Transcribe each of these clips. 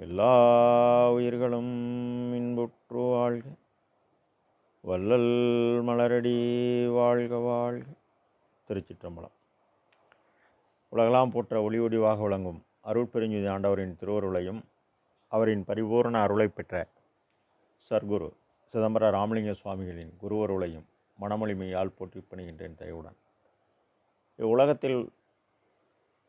எல்லா உயிர்களும் இன்புற்று வாழ்க. வள்ளல் மலரடி வாழ்க வாழ்க. திருச்சிற்றம்பலம். உலகெல்லாம் போற்ற ஒளி ஒளிவாக விளங்கும் அருட்பெருஞ்சுதி ஆண்டவரின் திருவருளையும் அவரின் பரிபூரண அருளை பெற்ற சர்க்குரு சிதம்பர ராமலிங்க சுவாமிகளின் குருவருளையும் மனமொழிமையால் போற்றி பணிகின்றேன் தயவுடன். இவ்வுலகத்தில்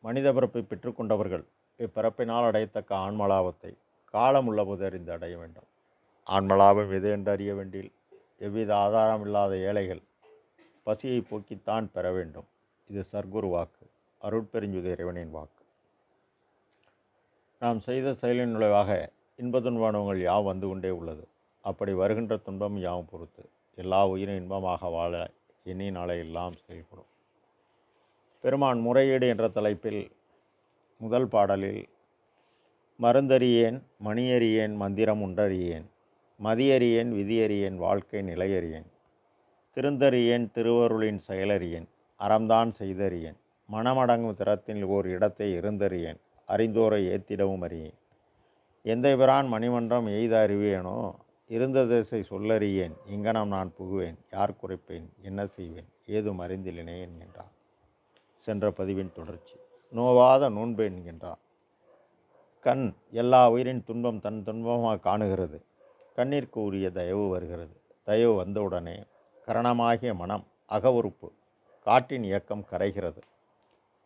மனித பிறப்பை பெற்றுக்கொண்டவர்கள் இப்பிறப்பினால் அடையத்தக்க ஆன்மலாபத்தை காலம் உள்ளபோது அறிந்து அடைய வேண்டும். ஆன்மலாபம் எது என்று அறிய வேண்டில் எவ்வித ஆதாரம் இல்லாத ஏழைகள் பசியை போக்கித்தான் பெற வேண்டும். இது சர்க்குரு வாக்கு அருட்பெருஞ்சுத இறைவனின் வாக்கு. நாம் செய்த செயலின் நுழைவாக இன்ப துன்பானவங்கள் யாவும் வந்து கொண்டே உள்ளது? அப்படி வருகின்ற துன்பம் யாவும் பொறுத்து எல்லா உயிரும் இன்பமாக வாழ இனி நாளை எல்லாம் செயல்படும். பெருமான் முறையீடு என்ற தலைப்பில் முதல் பாடலில் மருந்தறியேன் மணியறியேன் மந்திரம் உண்டறியேன் மதியறியேன் விதியறியேன் வாழ்க்கை நிலையறியேன் திருந்தறியேன் திருவருளின் செயலறியேன் அறம்தான் செய்தறியேன் மனமடங்கும் திறத்தில் ஓர் இடத்தை இருந்தறியேன் அறிந்தோரை ஏத்திடவும் அறியேன். எந்த பிரான் மணிமன்றம் எய்த அறிவேனோ இருந்த திசை சொல்லறியேன் இங்கனம் நான் புகுவேன் யார் குறைப்பேன் என்ன செய்வேன் ஏதும் அறிந்திலினே என்கின்றார் சென்ற பதிவின் தொடர்ச்சி. நோவாத நோன்பு என்கின்றான் கண் எல்லா உயிரின் துன்பம் தன் துன்பமாக காணுகிறது. கண்ணிற்கு உரிய தயவு வருகிறது. தயவு வந்தவுடனே கரணமாகிய மனம் அகவுறுப்பு. காற்றின் இயக்கம் கரைகிறது.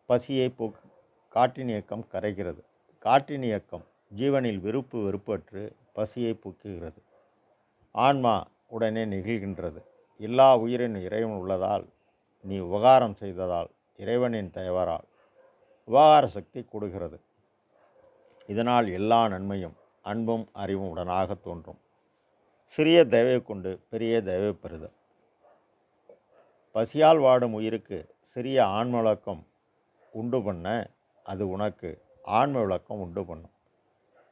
பசியை போக்கு காற்றின் இயக்கம் கரைகிறது. காற்றின் இயக்கம் ஜீவனில் விருப்பு வெறுப்பற்று பசியை போக்குகிறது. ஆன்மா உடனே நிகழ்கின்றது. எல்லா உயிரின் இறைவன் உள்ளதால் நீ உபகாரம் செய்ததால் இறைவனின் தயவரால் உபகார சக்தி கொடுகிறது இதனால் எல்லா நன்மையும் அன்பும் அறிவும் உடனாக தோன்றும். சிறிய தயவை கொண்டு பெரிய தயவை பெறுதல். பசியால் வாடும் உயிருக்கு சிறிய ஆன்ம விளக்கம் உண்டு பண்ண அது உனக்கு ஆன்ம விளக்கம் உண்டு பண்ணும்.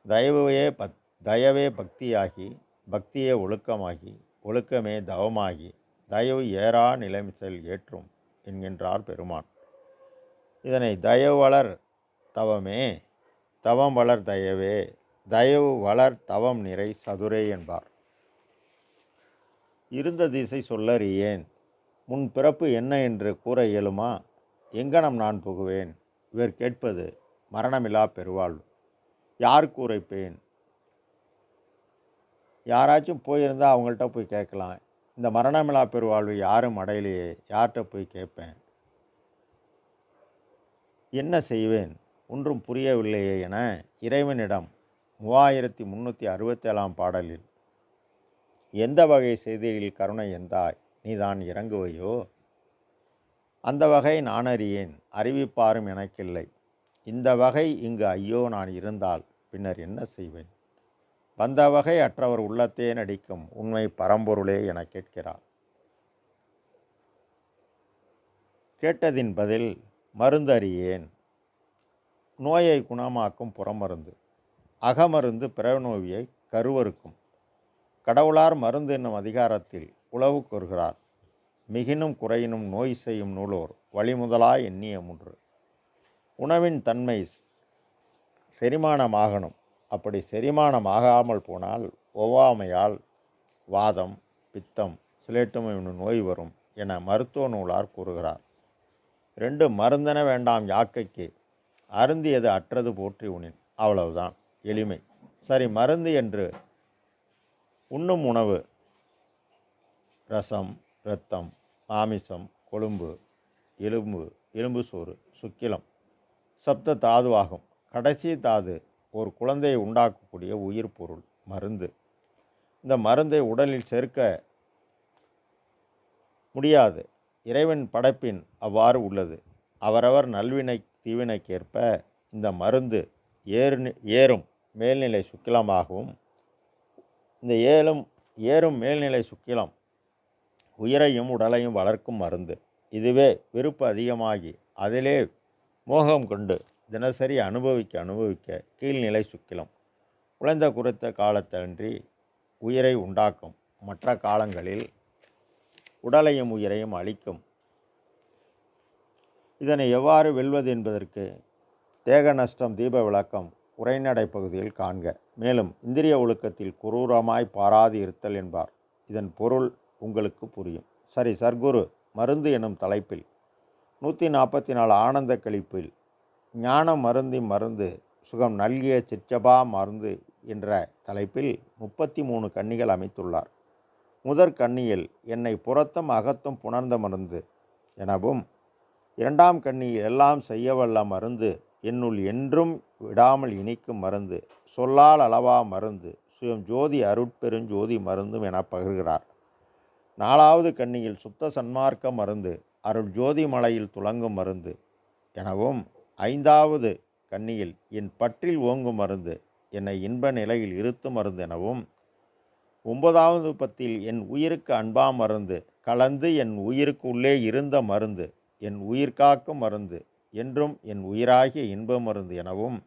தயவையே பக் தயவே பக்தியாகி பக்தியே ஒழுக்கமாகி ஒழுக்கமே தவமாகி தயவு ஏறா நிலைமிசல் ஏற்றும் என்கின்றார் பெருமான். இதனை தயவு வளர் தவமே தவம் வளர் தயவே தயவு வளர் தவம் நிறை சதுரே என்பார். இருந்த திசை சொல்லறியேன் முன் பிறப்பு என்ன என்று கூற இயலுமா? எங்கனம் நான் புகுவேன்? இவர் கேட்பது மரணமில்லா பெருவாழ்வு. யார் கூரைப்பேன்? யாராச்சும் போயிருந்தால் அவங்கள்ட்ட போய் கேட்கலாம். இந்த மரணமிலா பெருவாழ்வு யாரும் அடையலையே யார்கிட்ட போய் கேட்பேன்? என்ன செய்வேன்? ஒன்றும் புரியவில்லையே என இறைவனிடம் மூவாயிரத்தி முந்நூற்றி அறுபத்தேழாம் பாடலில் எந்த வகை செய்தியில் கருணை எந்தாய் நீதான் இறங்குவையோ? அந்த வகை நான் அறியேன் அறிவிப்பாரும் எனக்கில்லை. இந்த வகை இங்கு ஐயோ நான் இருந்தால் பின்னர் என்ன செய்வேன்? வந்த வகை அற்றவர் உள்ளத்தே நடிக்கும் உண்மை பரம்பொருளே என கேட்கிறார். கேட்டதின் பதில் மருந்தறியேன். நோயை குணமாக்கும் புறமருந்து. அகமருந்து பிறநோவியை கருவறுக்கும். கடவுளார் மருந்து என்னும் அதிகாரத்தில் உளவு கூறுகிறார். மிகினும் குறையினும் நோய் செய்யும் நூலோர் வழிமுதலாய் எண்ணிய முன்று. உணவின் தன்மை செரிமானமாகணும். அப்படி செரிமானமாகாமல் போனால் ஒவ்வாமையால் வாதம் பித்தம் சிலேட்டும் என்னும் நோய் வரும் என மருத்துவ நூலார் கூறுகிறார். ரெண்டு மருந்தென வேண்டாம் யாக்கைக்கு. அருந்தியது அற்றது போற்றி உணின் அவ்வளவுதான். எளிமை. சரி மருந்து என்று உண்ணும் உணவு. ரசம் இரத்தம் மாமிசம் கொழும்பு எலும்பு எலும்பு சோறு சுக்கிலம். சப்த தாதுவாகும். கடைசி தாது ஒரு குழந்தையை உண்டாக்கக்கூடிய உயிர் பொருள் மருந்து. இந்த மருந்தை உடலில் சேர்க்க முடியாது. இறைவன் படைப்பின் அவ்வாறு உள்ளது. அவரவர் நல்வினை தீவினைக்கேற்ப இந்த மருந்து ஏறு ஏறும் மேல்நிலை சுக்கிலமாகவும் இந்த ஏலும் ஏறும் மேல்நிலை சுக்கிலம் உயிரையும் உடலையும் வளர்க்கும் மருந்து. இதுவே விருப்பு அதிகமாகி அதிலே மோகம் கொண்டு தினசரி அனுபவிக்க அனுபவிக்க கீழ்நிலை சுக்கிலம் குழந்த குறித்த காலத்தன்றி உயிரை உண்டாக்கும். மற்ற காலங்களில் உடலையும் உயிரையும் அழிக்கும். இதனை எவ்வாறு வெல்வது என்பதற்கு தேக நஷ்டம் தீப விளக்கம் உரைநடை பகுதியில் காண்க. மேலும் இந்திரிய ஒழுக்கத்தில் குரூரமாய் பாராது இருத்தல் என்பார். இதன் பொருள் உங்களுக்கு புரியும். சரி சர்க்குரு மருந்து எனும் தலைப்பில். நூற்றி நாற்பத்தி நாலு ஆனந்த கழிப்பில் ஞான மருந்தி மருந்து சுகம் நல்கிய சிற்றபா மருந்து என்ற தலைப்பில் முப்பத்தி மூணு கன்னிகள் அமைத்துள்ளார். முதற் கண்ணியில் என்னை புறத்தும் அகத்தும் புணர்ந்த மருந்து எனவும் இரண்டாம் கண்ணியில் எல்லாம் செய்யவல்ல மருந்து என்னுள் என்றும் விடாமல் இனிக்கும் மருந்து சொல்லால் அளவா மருந்து சுயம் ஜோதி அருட்பெருஞ்சோதி மருந்தும் என பகிர்கிறார். நாலாவது கண்ணியில் சுத்த சன்மார்க்க மருந்து அருள் ஜோதி மலையில் துளங்கும் மருந்து எனவும் ஐந்தாவது கண்ணியில் என் பற்றில் ஓங்கும் மருந்து என்னை இன்ப நிலையில் இருத்தும் மருந்து எனவும் ஒன்பதாவது பத்தில் என் உயிருக்கு அன்பா மருந்து கலந்து என் உயிருக்கு உள்ளே இருந்த மருந்து என் உயிர் காக்கும் மருந்து என்றும் என் உயிராகிய இன்ப மருந்து எனவும்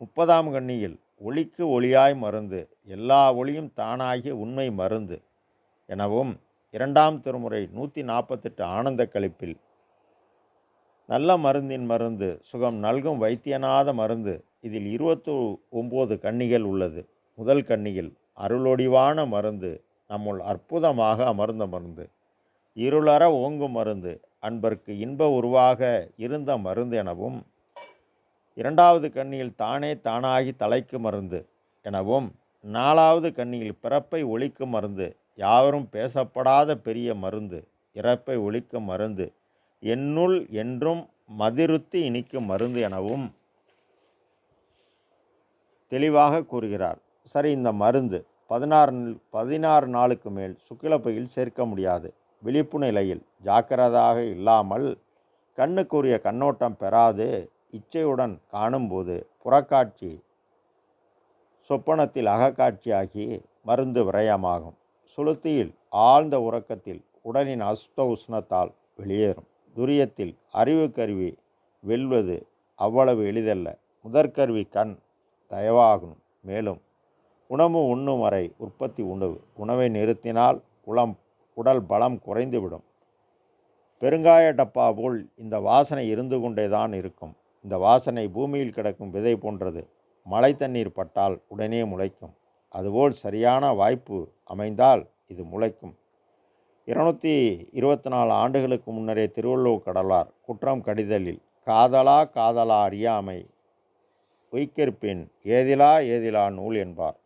முப்பதாம் கண்ணியில் ஒளிக்கு ஒளியாய் மருந்து எல்லா ஒளியும் தானாகிய உண்மை மருந்து எனவும் இரண்டாம் திருமுறை நூற்றி நாற்பத்தெட்டு ஆனந்த கழிப்பில் நல்ல மருந்தின் மருந்து சுகம் நல்கும் வைத்தியநாத மருந்து இதில் இருபத்து ஒம்பது கன்னிகள் உள்ளது. முதல் கன்னியில் அருளொடிவான மருந்து நம்முள் அற்புதமாக அமர்ந்த மருந்து. இருளற ஓங்கும் மருந்து அன்பர்க்கு இன்ப உருவாக இருந்த மருந்து எனவும் இரண்டாவது கண்ணியில் தானே தானாகி தலைக்கு மருந்து எனவும் நாலாவது கண்ணியில் பிறப்பை ஒழிக்கும் மருந்து யாவரும் பேசப்படாத பெரிய மருந்து இறப்பை ஒழிக்கும் மருந்து என்னுள் என்றும் மதிருத்தி இனிக்கும் மருந்து எனவும் தெளிவாக கூறுகிறார். சரி இந்த மருந்து பதினாறு பதினாறு நாளுக்கு மேல் சுக்கிலப்பையில் சேர்க்க முடியாது. விழிப்பு நிலையில் ஜாக்கிரதாக இல்லாமல் கண்ணுக்குரிய கண்ணோட்டம் பெறாது. இச்சையுடன் காணும்போது புறக்காட்சி சொப்பனத்தில் அகக்காட்சியாகி மருந்து விரயமாகும். சுளுத்தியில் ஆழ்ந்த உறக்கத்தில் உடலின் அசுத்த உஷ்ணத்தால் வெளியேறும். துரியத்தில் அறிவு கருவி வெல்வது அவ்வளவு எளிதல்ல. முதற்கருவி கண் தயவாகும். மேலும் உணவு உண்ணும் வரை உற்பத்தி உணவு. உணவை நிறுத்தினால் குளம் உடல் பலம் குறைந்துவிடும். பெருங்காய டப்பா போல் இந்த வாசனை இருந்து கொண்டே தான் இருக்கும். இந்த வாசனை பூமியில் கிடக்கும் விதை போன்றது. மழை தண்ணீர் பட்டால் உடனே முளைக்கும். அதுபோல் சரியான வாய்ப்பு அமைந்தால் இது முளைக்கும். இருநூற்றி இருபத்தி நாலு ஆண்டுகளுக்கு முன்னரே திருவள்ளுவர் கடலார் குற்றம் கடிதலில் காதலா காதலா அறியாமை உய்கிற்பின் ஏதிலா ஏதிலா நூல் என்பார்.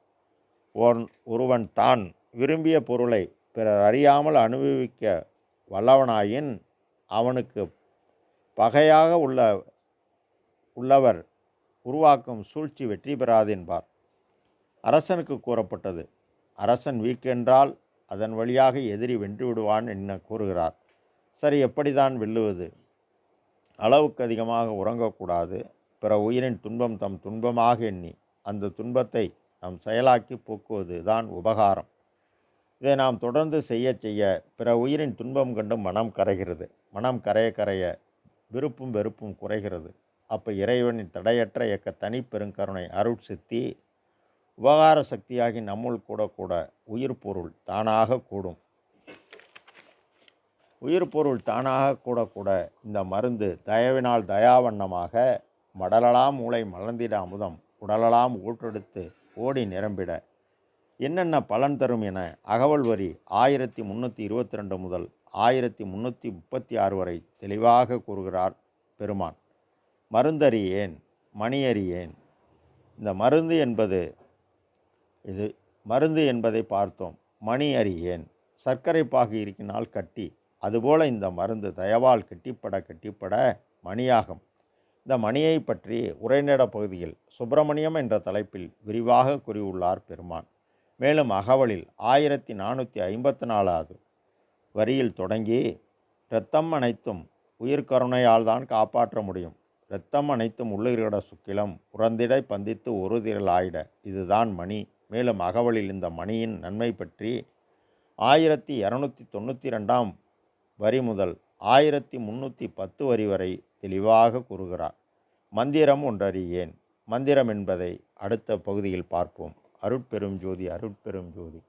ஒன் ஒருவன் தான் விரும்பிய பொருளை பிறர் அறியாமல் அனுபவிக்க வல்லவனாயின் அவனுக்கு பகையாக உள்ள உள்ளவர் உருவாக்கும் சூழ்ச்சி வெற்றி பெறாது என்பார். அரசனுக்கு கூறப்பட்டது அரசன் வீக்கென்றால் அதன் வழியாக எதிரி வென்று விடுவான் என்ன கூறுகிறார். சரி எப்படிதான் வெல்லுவது? அளவுக்கு அதிகமாக உறங்கக்கூடாது பிற உயிரின் துன்பம் தம் துன்பமாக எண்ணி அந்த துன்பத்தை நம் செயலாக்கி போக்குவது தான் உபகாரம். இதை நாம் தொடர்ந்து செய்ய செய்ய பிற உயிரின் துன்பம் கண்டு மனம் கரைகிறது. மனம் கரைய கரைய விருப்பும் வெறுப்பும் குறைகிறது. அப்போ இறைவனின் தடையற்ற இயக்க தனிப்பெருங்கருணை அருட்சித்தி உபகார சக்தியாகி நம்முள் கூட கூட உயிர் பொருள் தானாக கூடும். உயிர் பொருள் தானாக கூட கூட இந்த மருந்து தயவினால் தயாவண்ணமாக மடலலாம் மூளை மலர்ந்திட அமுதம் உடலலாம் ஊற்றெடுத்து ஓடி நிரம்பிட. என்னென்ன பலன் தரும் என அகவல் வரி ஆயிரத்தி முந்நூற்றி இருபத்தி ரெண்டு முதல் ஆயிரத்தி முந்நூற்றி முப்பத்தி ஆறு வரை தெளிவாக கூறுகிறார் பெருமான். மருந்தறியேன் மணியறியேன். இந்த மருந்து என்பது இது மருந்து என்பதை பார்த்தோம். மணி அறியேன் சர்க்கரை பாகு இருக்கினால் கட்டி அதுபோல இந்த மருந்து தயவால் கட்டிப்பட கட்டிப்பட மணியாகும். இந்த மணியை பற்றி உரைநட பகுதியில் சுப்பிரமணியம் என்ற தலைப்பில் விரிவாக கூறியுள்ளார் பெருமான். மேலும் அகவலில் ஆயிரத்தி நானூற்றி ஐம்பத்தி நாலாவது வரியில் தொடங்கி இரத்தம் அனைத்தும் உயிர்கருணையால் தான் காப்பாற்ற முடியும். இரத்தம் அனைத்தும் உள்ளிருட சுக்கிலம் உறந்திடை பந்தித்து ஒரு திரள் ஆயிட இதுதான் மணி. மேலும் அகவலில் இந்த மணியின் நன்மை பற்றி ஆயிரத்தி இரநூத்தி தொண்ணூற்றி ரெண்டாம் வரி முதல் ஆயிரத்தி முந்நூற்றி பத்து வரி வரை தெளிவாக கூறுகிறார். மந்திரம் ஒன்றறியேன். மந்திரம் என்பதை அடுத்த பகுதியில் பார்ப்போம். அருட்பெரும் ஜோதி அருட்பெரும் ஜோதி.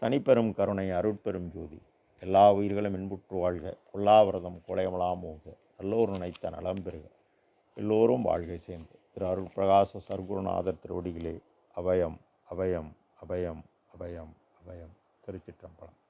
தனிப்பெரும் கருணை அருட்பெரும் ஜோதி. எல்லா உயிர்களும் இன்புற்று வாழ்க. கொல்லாவிரதம் கொலையமலாம் போக எல்லோரும் நினைத்த நலம் பெறுக. எல்லோரும் வாழ்கை சேர்ந்து. திரு அருள் பிரகாச சர்க்குருநாதர் திருவடிகளே. அபயம் அபயம் அபயம் அபயம் அபயம். திருச்சிற்றம்பலம்.